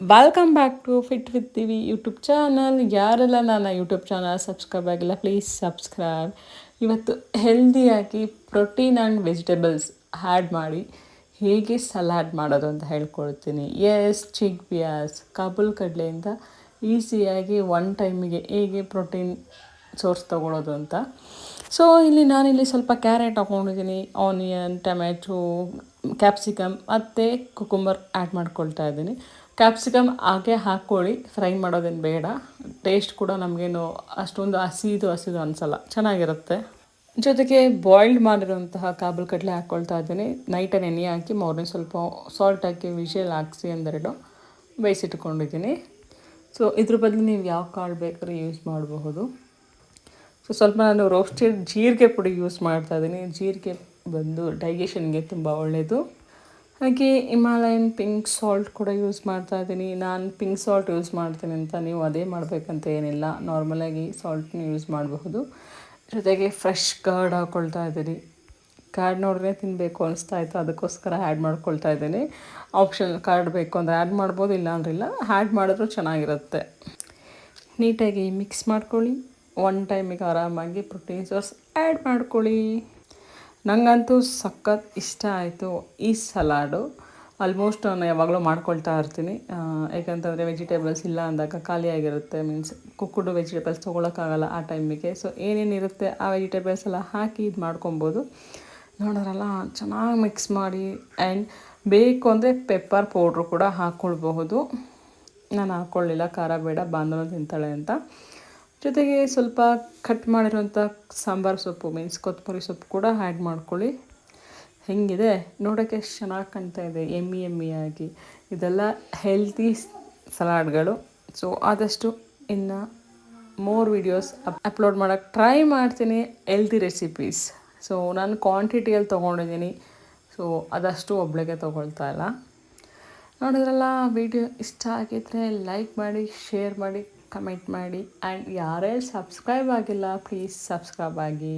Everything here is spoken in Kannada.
Welcome back to fit with Divi YouTube channel ಯಾರೆಲ್ಲ ನನ್ನ ಯೂಟ್ಯೂಬ್ ಚಾನಲ್ ಸಬ್ಸ್ಕ್ರೈಬ್ ಆಗಿಲ್ಲ ಪ್ಲೀಸ್ ಸಬ್ಸ್ಕ್ರೈಬ್ ಇವತ್ತು ಹೆಲ್ದಿಯಾಗಿ ಪ್ರೋಟೀನ್ ಆ್ಯಂಡ್ ವೆಜಿಟೇಬಲ್ಸ್ ಆ್ಯಡ್ ಮಾಡಿ ಹೇಗೆ ಸಲಾಡ್ ಮಾಡೋದು ಅಂತ ಹೇಳ್ಕೊಳ್ತೀನಿ. ಎಸ್ ಚಿಕ್ ಬಿಯಾಸ್ ಕಾಬೂಲ್ ಕಡಲೆಯಿಂದ ಈಸಿಯಾಗಿ ಒನ್ ಟೈಮಿಗೆ ಹೇಗೆ ಪ್ರೋಟೀನ್ ಸೋರ್ಸ್ ತೊಗೊಳೋದು ಅಂತ. ಸೊ ಇಲ್ಲಿ ನಾನಿಲ್ಲಿ ಸ್ವಲ್ಪ ಕ್ಯಾರೆಟ್ ಹಾಕೊಂಡಿದ್ದೀನಿ ಆನಿಯನ್ ಟೊಮ್ಯಾಟೊ ಕ್ಯಾಪ್ಸಿಕಮ್ ಮತ್ತು ಕುಕುಂಬರ್ ಆ್ಯಡ್ ಮಾಡ್ಕೊಳ್ತಾ ಇದ್ದೀನಿ. ಕ್ಯಾಪ್ಸಿಕಮ್ ಹಾಗೆ ಹಾಕ್ಕೊಳ್ಳಿ ಫ್ರೈ ಮಾಡೋದೇನು ಬೇಡ. ಟೇಸ್ಟ್ ಕೂಡ ನಮಗೇನು ಅಷ್ಟೊಂದು ಹಸಿದು ಹಸಿದು ಅನಿಸಲ್ಲ, ಚೆನ್ನಾಗಿರುತ್ತೆ. ಜೊತೆಗೆ ಬಾಯ್ಲ್ಡ್ ಮಾಡಿರುವಂತಹ ಕಾಬಲ್ ಕಡಲೆ ಹಾಕ್ಕೊಳ್ತಾ ಇದ್ದೀನಿ. ನೈಟಲ್ಲಿ ನೆನೆ ಹಾಕಿ ಮಾರ್ನಿಂಗ್ ಸ್ವಲ್ಪ ಸಾಲ್ಟ್ ಹಾಕಿ, ವಿಷಲ್ ಹಾಕಿಸಿ ಒಂದೆರಡು ಬೇಯಿಸಿಟ್ಕೊಂಡಿದ್ದೀನಿ. ಸೊ ಇದ್ರ ಬದಲು ನೀವು ಯಾವ ಕಾಳು ಬೇಕಾದ್ರೂ ಯೂಸ್ ಮಾಡಬಹುದು? ಸೊ ಸ್ವಲ್ಪ ನಾನು ರೋಸ್ಟೆಡ್ ಜೀರಿಗೆ ಪುಡಿ ಯೂಸ್ ಮಾಡ್ತಾ ಇದ್ದೀನಿ. ಜೀರಿಗೆ ಬಂದು ಡೈಜೆಷನ್ಗೆ ತುಂಬ ಒಳ್ಳೆಯದು ಹಾಗೆ ಹಿಮಾಲಯನ್ ಪಿಂಕ್ ಸಾಲ್ಟ್ ಕೂಡ ಯೂಸ್ ಮಾಡ್ತಾ ಇದ್ದೀನಿ. ನಾನು ಪಿಂಕ್ ಸಾಲ್ಟ್ ಯೂಸ್ ಮಾಡ್ತೀನಿ ಅಂತ ನೀವು ಅದೇ ಮಾಡಬೇಕಂತ ಏನಿಲ್ಲ. ನಾರ್ಮಲಾಗಿ ಸಾಲ್ಟ್ನ ಯೂಸ್ ಮಾಡಬಹುದು. ಜೊತೆಗೆ ಫ್ರೆಶ್ ಕರ್ಡ್ ಹಾಕ್ಕೊಳ್ತಾ ಇದ್ದೀನಿ. ಕಾರ್ಡ್ ನೋಡ್ರೆ ತಿನ್ನಬೇಕು ಅನಿಸ್ತಾ ಇತ್ತು. ಅದಕ್ಕೋಸ್ಕರ ಆ್ಯಡ್ ಮಾಡ್ಕೊಳ್ತಾ ಇದ್ದೀನಿ. ಆಪ್ಷನ್ ಕಾರ್ಡ್ ಬೇಕು ಅಂದರೆ ಆ್ಯಡ್ ಮಾಡ್ಬೋದು, ಇಲ್ಲ ಅಂದ್ರಿಲ್ಲ ಆ್ಯಡ್ ಮಾಡಿದ್ರು ಚೆನ್ನಾಗಿರುತ್ತೆ. ನೀಟಾಗಿ ಮಿಕ್ಸ್ ಮಾಡ್ಕೊಳ್ಳಿ. ಒನ್ ಟೈಮಿಗೆ ಆರಾಮಾಗಿ ಪ್ರೋಟೀನ್ ಸೋರ್ಸ್ ಆ್ಯಡ್ ಮಾಡ್ಕೊಳ್ಳಿ. ನನಗಂತೂ ಸಖತ್ ಇಷ್ಟ ಆಯಿತು ಈ ಸಲಾಡು. ಆಲ್ಮೋಸ್ಟ್ ನಾನು ಯಾವಾಗಲೂ ಮಾಡ್ಕೊಳ್ತಾ ಇರ್ತೀನಿ. ಯಾಕಂತಂದರೆ ವೆಜಿಟೇಬಲ್ಸ್ ಇಲ್ಲ ಅಂದಾಗ ಖಾಲಿಯಾಗಿರುತ್ತೆ ಮೀನ್ಸ್ ಕುಕ್ಕುಡು ವೆಜಿಟೇಬಲ್ಸ್ ತೊಗೊಳಕ್ಕಾಗಲ್ಲ ಆ ಟೈಮಿಗೆ ಸೊ ಏನೇನಿರುತ್ತೆ ಆ ವೆಜಿಟೇಬಲ್ಸ್ ಎಲ್ಲ ಹಾಕಿ ಇದು ಮಾಡ್ಕೊಬೋದು. ನೋಡೋರಲ್ಲ, ಚೆನ್ನಾಗಿ ಮಿಕ್ಸ್ ಮಾಡಿ ಆ್ಯಂಡ್ ಬೇಕು ಅಂದರೆ ಪೆಪ್ಪರ್ ಪೌಡ್ರು ಕೂಡ ಹಾಕ್ಕೊಳ್ಬಹುದು ನಾನು ಹಾಕ್ಕೊಳ್ಳಿಲ್ಲ ಖಾರ ಬೇಡ ಬಾಂಧವ ತಿಂತಾಳೆ ಅಂತ. ಜೊತೆಗೆ ಸ್ವಲ್ಪ ಕಟ್ ಮಾಡಿರುವಂಥ ಸಾಂಬಾರು ಸೊಪ್ಪು ಮೀನ್ಸ್ ಕೊತ್ತಂಬರಿ ಸೊಪ್ಪು ಕೂಡ ಆ್ಯಡ್ ಮಾಡ್ಕೊಳ್ಳಿ. ಹೆಂಗಿದೆ? ನೋಡೋಕ್ಕೆ ಎಷ್ಟು ಚೆನ್ನಾಗಿ ಕಾಣ್ತಾ ಇದೆ, ಎಮ್ಮಿ ಆಗಿ ಇದೆಲ್ಲ ಹೆಲ್ತಿ ಸಲಾಡ್ಗಳು. ಸೊ ಆದಷ್ಟು ಇನ್ನು ಮೋರ್ ವೀಡಿಯೋಸ್ ಅಪ್ ಅಪ್ಲೋಡ್ ಮಾಡೋಕ್ಕೆ ಟ್ರೈ ಮಾಡ್ತೀನಿ ಹೆಲ್ತಿ ರೆಸಿಪೀಸ್ ಸೊ ನಾನು ಕ್ವಾಂಟಿಟಿಯಲ್ಲಿ ತೊಗೊಂಡಿದ್ದೀನಿ. ಸೊ ಅದಷ್ಟು ಒಬ್ಳಿಗೆ ತೊಗೊಳ್ತಾ ಇಲ್ಲ. ನೋಡಿದ್ರಲ್ಲ ವಿಡಿಯೋ ಇಷ್ಟ ಆಗಿದ್ದರೆ ಲೈಕ್ ಮಾಡಿ ಶೇರ್ ಮಾಡಿ. ಕಮೆಂಟ್ ಮಾಡಿ. ಆ್ಯಂಡ್ ಯಾರೇ ಸಬ್ಸ್ಕ್ರೈಬ್ ಆಗಿಲ್ಲ ಪ್ಲೀಸ್ ಸಬ್ಸ್ಕ್ರೈಬ್ ಆಗಿ.